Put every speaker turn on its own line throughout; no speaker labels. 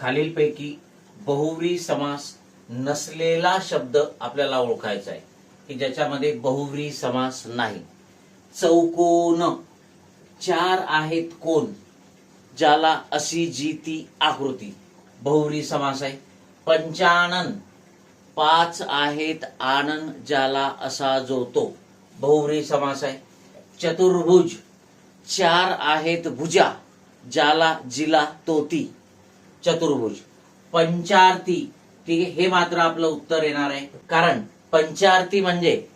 खालीलपैकी बहुव्री समास नसलेला शब्द आपल्याला ओळखायचा आहे की ज्याच्यामध्ये बहुव्री समास नाही. चौकोन चार आहेत कोण ज्याला अशी जी ती आकृती. बहुव्री समास आहे. पंचानन पाच आहेत आनंद ज्याला असा जो तो बहुव्री समास आहे. चतुर्भुज चार आहेत भुजा ज्याला जिला तो ती चतुर्भुज. पंचारती. ठीक आहे? हे मात्र आपलं उत्तर येणार आहे. कारण पंचारती म्हणजे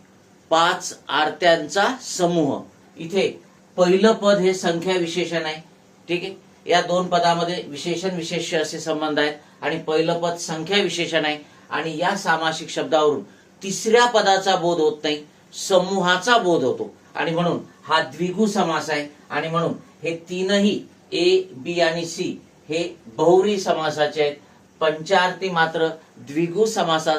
पाच आरत्यांचा समूह. इथे पहिलं पद हे संख्या विशेषण आहे. ठीक आहे? या दोन पदामध्ये विशेषण विशेष असे संबंध आहेत. आणि पहिलं पद संख्या विशेषण आहे. आणि या सामासिक शब्दावरून तिसऱ्या पदाचा बोध होत नाही समूहाचा बोध होतो. आणि म्हणून हा द्विगु समास आहे. आणि म्हणून हे तीनही ए बी आणि सी हे बहुरी समासाचे आहेत. पंचार्थी मात्र द्विगु समासा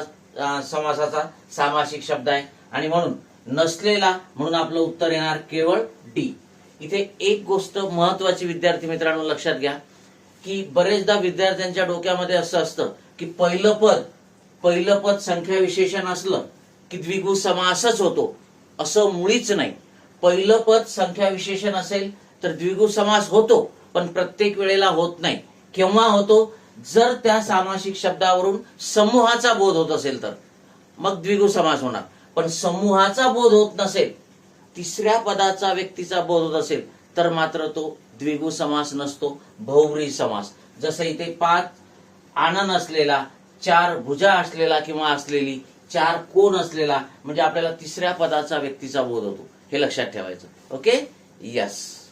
समासाचा सामासिक शब्द आहे. आणि म्हणून नसलेला म्हणून आपलं उत्तर येणार केवळ डी. इथे एक गोष्ट महत्वाची विद्यार्थी मित्रांनो लक्षात घ्या की बरेचदा विद्यार्थ्यांच्या डोक्यामध्ये असं असतं की पहिलं पद पहिलं पद संख्या विशेषण असलं की द्विगु समासच होतो. असं मुळीच नाही. पहिलं पद संख्या विशेषण असेल तर द्विगु समास होतो. पण प्रत्येक वेळेला होत नाही. केव्हा होतो? जर त्या सामासिक शब्दावरून समूहाचा बोध होत असेल तर. मग द्विगु समास होणार. पण समूहाचा बोध होत नसेल तिसऱ्या पदाचा व्यक्तीचा बोध होत असेल तर मात्र तो द्विगु समास नसतो भौवरी समास. जसं इथे पाच आनंद असलेला चार भुजा असलेला किंवा असलेली चार कोण असलेला म्हणजे आपल्याला तिसऱ्या पदाचा व्यक्तीचा बोध होतो. हे लक्षात ठेवायचं. ओके? यस